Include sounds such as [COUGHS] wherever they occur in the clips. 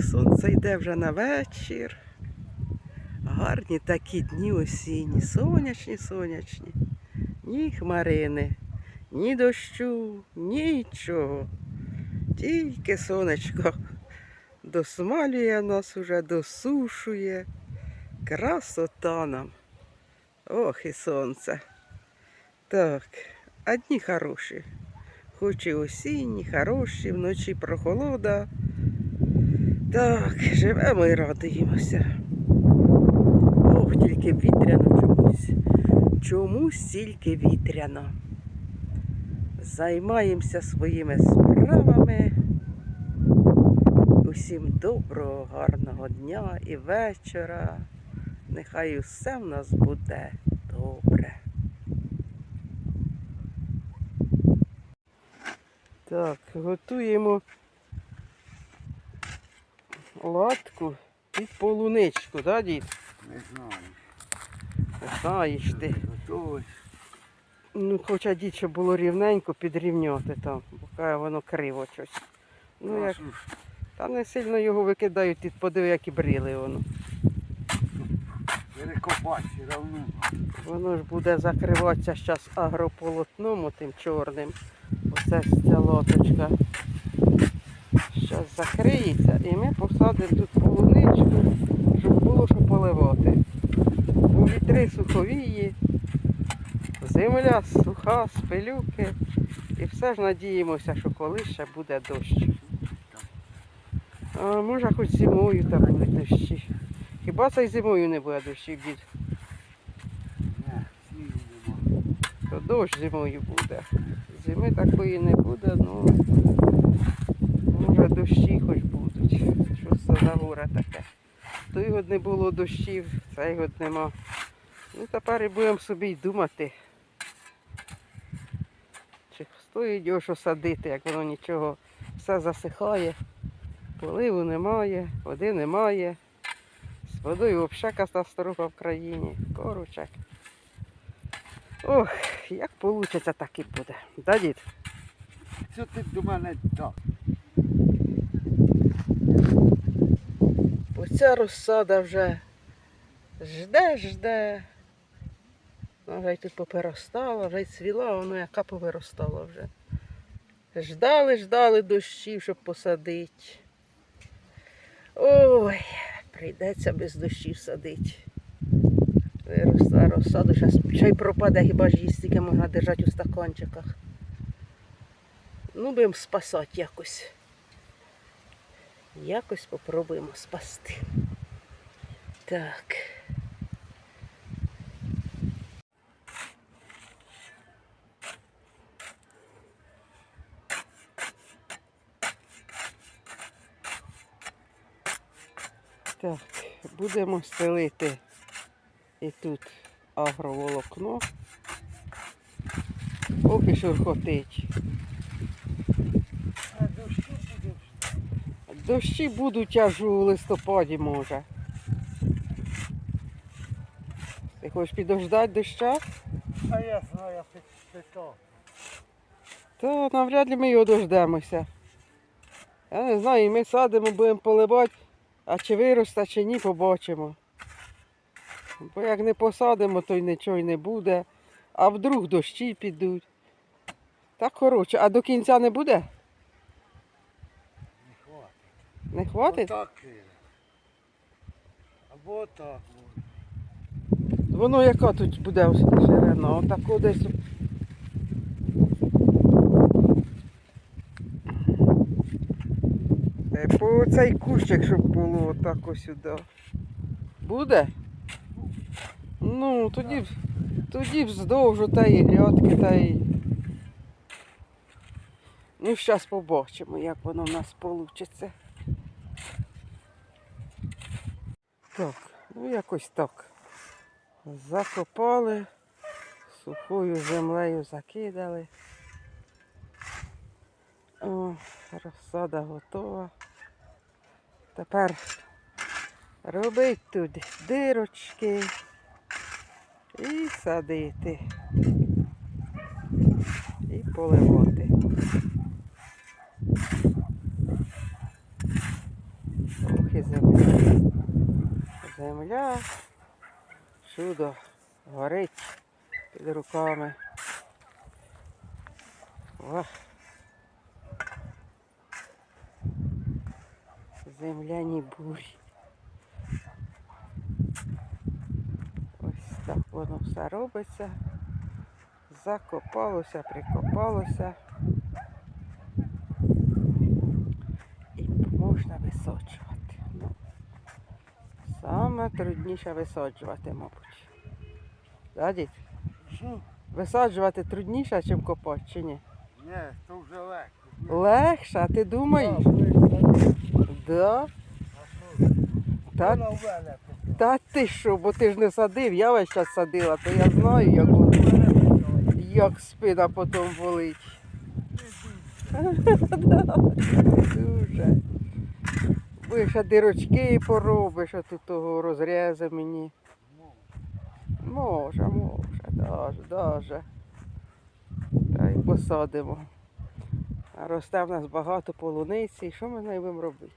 сонце йде вже на вечір. Гарні такі дні осінні, сонячні, сонячні. Ні хмарини, ні дощу, нічого. Тільки сонечко досмалює нас уже, досушує. Красота нам. Ох і сонце. Так, а дні хороші. Хоч і осінні, хороші, вночі прохолода. Так, живемо і радуємося. Ох, тільки вітряно чомусь. Чомусь тільки вітряно. Займаємося своїми справами. Усім доброго, гарного дня і вечора. Нехай усе в нас буде добре. Так, готуємо латку під полуничку, да, дід? Не знаю. Знаєш ти. Готовий. Ну, хоча дід, щоб було рівненько підрівняти там, бо воно криво щось. Ну, як, та не сильно його викидають, ти подиви, як і брили воно. перекопати равно. Воно ж буде закриватися зараз агрополотном тим чорним. Оце ця лоточка. Зараз закриється і ми посадимо тут полуничку, щоб було що поливати. Бо вітри суховії, земля суха, спилюки. І все ж надіємося, що колись ще буде дощ. А може хоч зимою там будуть дощі. Хіба це й зимою не буде снігу нема. То дощ зимою буде. Зими такої не буде, ну може дощі хоч будуть. Що це за горе таке? Той год не було дощів, цей год нема. Ну тепер і будемо собі й думати. Чи стоїть його що садити, як воно нічого все засихає, поливу немає, води немає. З водою взагалі катастрофа в країні. Короче. Ох, як вийде, так і буде. Да, дід? Що ти до мене так? Оця розсада вже жде, жде. Вона вже й тут поперостала, вже й цвіла, воно яка повиростала вже. Ждали, ждали дощів, щоб посадити. Ой, прийдеться без дощів садити. Виросла розсаду, ще й пропаде, хіба ж її стільки можна держати у стаканчиках. Ну, будемо спасати якось. Якось попробуємо спасти. Так. Так, будемо стелити і тут агроволокно. Поки шурхотить. А дощу буде. Дощі будуть аж у листопаді, може. Ти хочеш підождати доща? А я знаю, я питав. Та навряд ли ми його дождемося. Я не знаю, і ми садимо, будемо поливати, а чи виросте, чи ні, побачимо. Бо як не посадимо, то й нічого й не буде. А вдруг дощі підуть. Так коротше, а до кінця не буде? Не хватить. Отак. Або отак. Воно яка тут буде ширина? Отако десь. Е, По цей кущик, щоб було отак ось сюди. Буде? Ну, тоді, тоді вздовж та і грядки та й. Ну, зараз побачимо, як воно в нас вийде. Так, ну якось так. Закопали, сухою землею закидали. О, розсада готова. Тепер робить тут дирочки і садити. І поливати. Земля. Чудо горить під руками. О. Земляні бурі. Ось так воно все робиться. Закопалося, прикопалося. І можна висаджувати. Ну, саме трудніше висаджувати, мабуть. Да, дід? Що? Висаджувати трудніше, ніж копати, чи ні? Ні, то вже легко. Легше, а ти думаєш? Да. Та, Вона в мене тут. та ти що, бо ти ж не садив, я весь час садила, то я знаю, як, як спина потім болить. [LAUGHS] Дуже. Ви ще дирочки поробиш, а тут того розрізи мені. Може, може, даже, даже. Та й посадимо. А росте в нас багато полуниці. Що ми з нею будемо робити?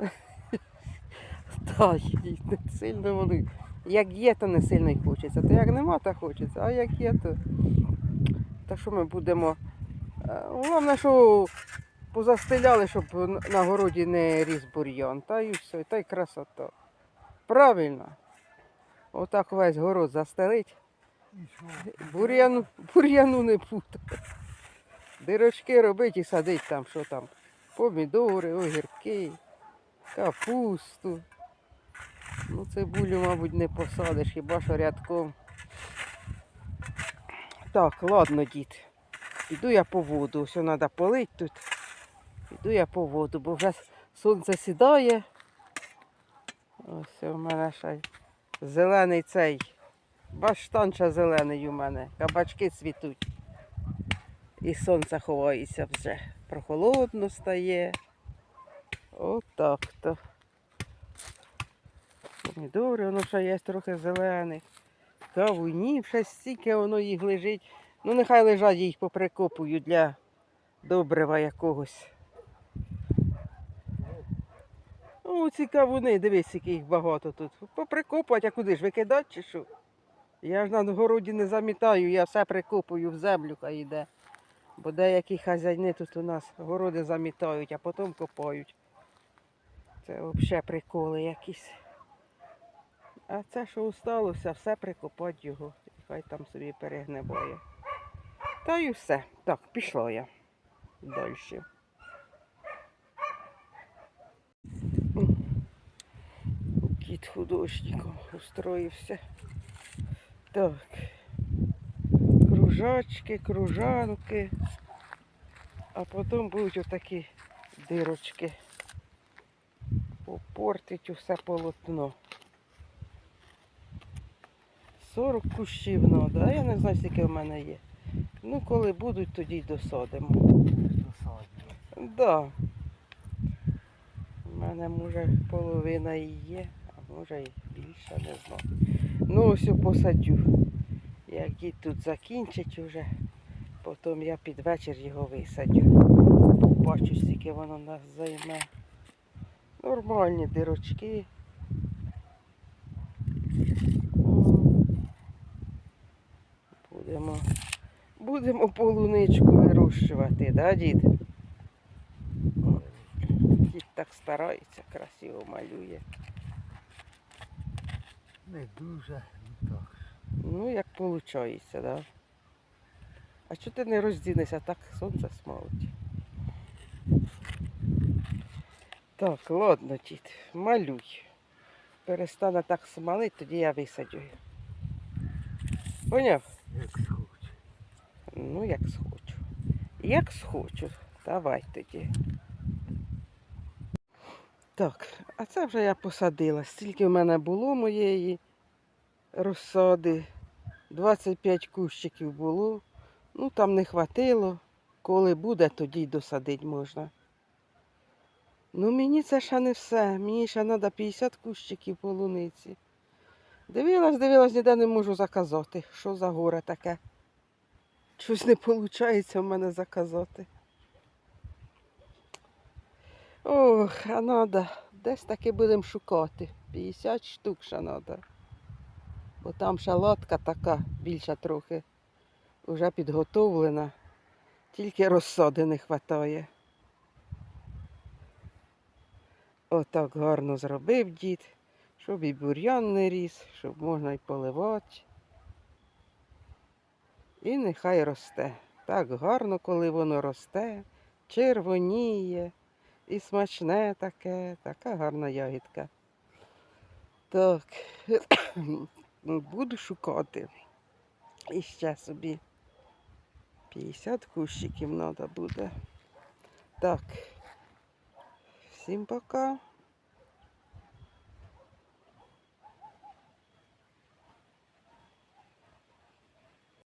[LAUGHS] Та не сильно вони. Як є, то не сильно й хочеться. То як нема, то хочеться. А як є, то. Та що ми будемо. Е, Головне, що позастеляли, щоб на- городі не ріс бур'ян. Та й все, та й красота. Правильно. Отак весь город застелить. І? Бур'яну, бур'яну не буде. Дирочки робить і садить там, що там. Помідори, огірки, капусту. Ну, цибулю, мабуть, не посадиш, хіба що рядком. Так, ладно, дід. Піду я по воду. Все треба полити тут. Піду я по воду, бо вже сонце сідає. Ось у мене ще зелений цей. Баштан зелений у мене. Кабачки цвітуть. І сонце ховається вже. Прохолодно стає. Отак то. Помідори, воно ще є трохи зелених. Кавунів ще стільки воно їх лежить. Ну нехай лежать, їх поприкопую для добрива якогось. Ну, ці кавуни, дивись, яких їх багато тут. Поприкопувати, а куди ж викидати чи що? Я ж на городі не замітаю, я все прикопую в землю, хай йде. Бо деякі хазяйни тут у нас городи замітають, а потім копають. Це взагалі приколи якісь. А це, що осталося, все прикопати його. Хай там собі перегниває. Та й все. Так, пішла я далі. Художником устроївся. Так. Кружачки, кружанки. А потім будуть отакі дирочки. Попортить усе полотно. 40 кущів треба, а я не знаю, скільки в мене є. Ну, коли будуть, тоді й досадимо. Досадні. Да. У мене може половина і є, може і більше, не знаю. Ну ось посадю. Як дід тут закінчить уже, потім я під вечір його висадю. Побачу, скільки воно нас займе. Нормальні дирочки. Будемо, будемо полуничку вирощувати, да, дід? Дід так старається, красиво малює. Не дуже, ну так. Ну, як виходить, да? А чого ти не роздінешся, так сонце смалить. Так, ладно, дід, малюй. Перестане так смалить, тоді я висадю. Поняв? Як схоче. Ну, як схочу. Як схочу. Давай тоді. Так, а це вже я посадила. Стільки в мене було моєї розсади. 25 кущиків було. Ну, там не хватило. Коли буде, тоді й досадити можна. Ну, мені це ще не все. Мені ще треба 50 кущиків полуниці. Дивилась, дивилась, ніде не можу заказати. Що за горе таке? Щось не виходить в мене заказати. Ох, а треба Десь таки будемо шукати. 50 штук ще треба. Бо там шалатка така, більша трохи, вже підготовлена. Тільки розсади не вистачає. Отак гарно зробив дід, щоб і бур'ян не ріс, щоб можна й поливати. І нехай росте. Так гарно, коли воно росте, червоніє і смачне таке, така гарна ягідка. Так, [COUGHS] буду шукати. І ще собі 50 кущиків треба буде. Так, всім пока.